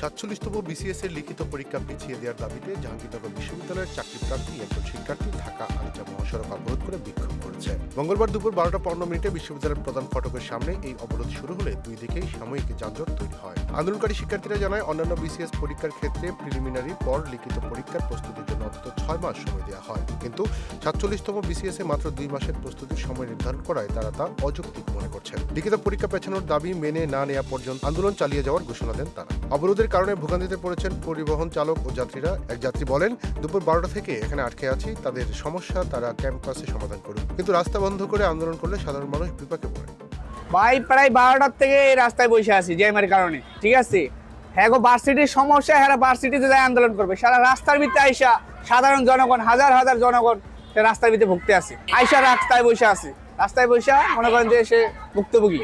সাতচল্লিশতম বিসিএস এর লিখিত পরীক্ষা পিছিয়ে দেওয়ার দাবিতে জাহাঙ্গীরনগর বিশ্ববিদ্যালয়ের চাকরি প্রার্থী একজন শিক্ষার্থী ঢাকা আলিজা মহাসড়ক অবরোধ করে বিক্ষোভ করেছে। মঙ্গলবার দুপুর বারোটা পনেরো মিনিটে বিশ্ববিদ্যালয়ের প্রধান ফটকের সামনে এই অবরোধ শুরু হলে দুই দিকেই সাময়িক যানজট তৈরি হয়। আন্দোলনকারী শিক্ষার্থীরা জানায়, অন্যান্য বিসিএস পরীক্ষার ক্ষেত্রে প্রিলিমিনারি পর লিখিত পরীক্ষার প্রস্তুতির জন্য অন্তত ছয় মাস সময় দেওয়া হয়। কিন্তু সাতচল্লিশতম বিসিএস এ মাত্র দুই মাসের প্রস্তুতির সময় নির্ধারণ করায় তারা তা অযৌক্তিক মনে করছেন। লিখিত পরীক্ষা পেছানোর দাবি মেনে না নেওয়া পর্যন্ত আন্দোলন চালিয়ে যাওয়ার ঘোষণা দেন তারা। অবরোধের কারণে ভোগান্তিতে পড়েছেন পরিবহন চালক ও যাত্রীরা। এক যাত্রী বলেন, দুপুর বারোটা থেকে এখানে আটকে আছি, তাদের সমস্যা তারা ক্যাম্পাসে সমাধান করুন কিন্তু রাস্তা বন্ধ করে আন্দোলন করলে সাধারণ মানুষ বিপাকে পড়ে। ভাই, প্রায় বারোটার থেকে রাস্তায় বসে আছি জ্যামের কারণে, ঠিক আছে? হ্যাঁ গো সমস্যা হ্যাঁ ভার্সিটিতে যায় আন্দোলন করবে। সারা রাস্তার ভিতরে আইসা সাধারণ জনগণ, হাজার হাজার জনগণ রাস্তার ভিতরে ভুগতে আছে। আইসা রাস্তায় বসে আছে। রাস্তায় বসে মনে করেন যে সে ভুক্তভোগী।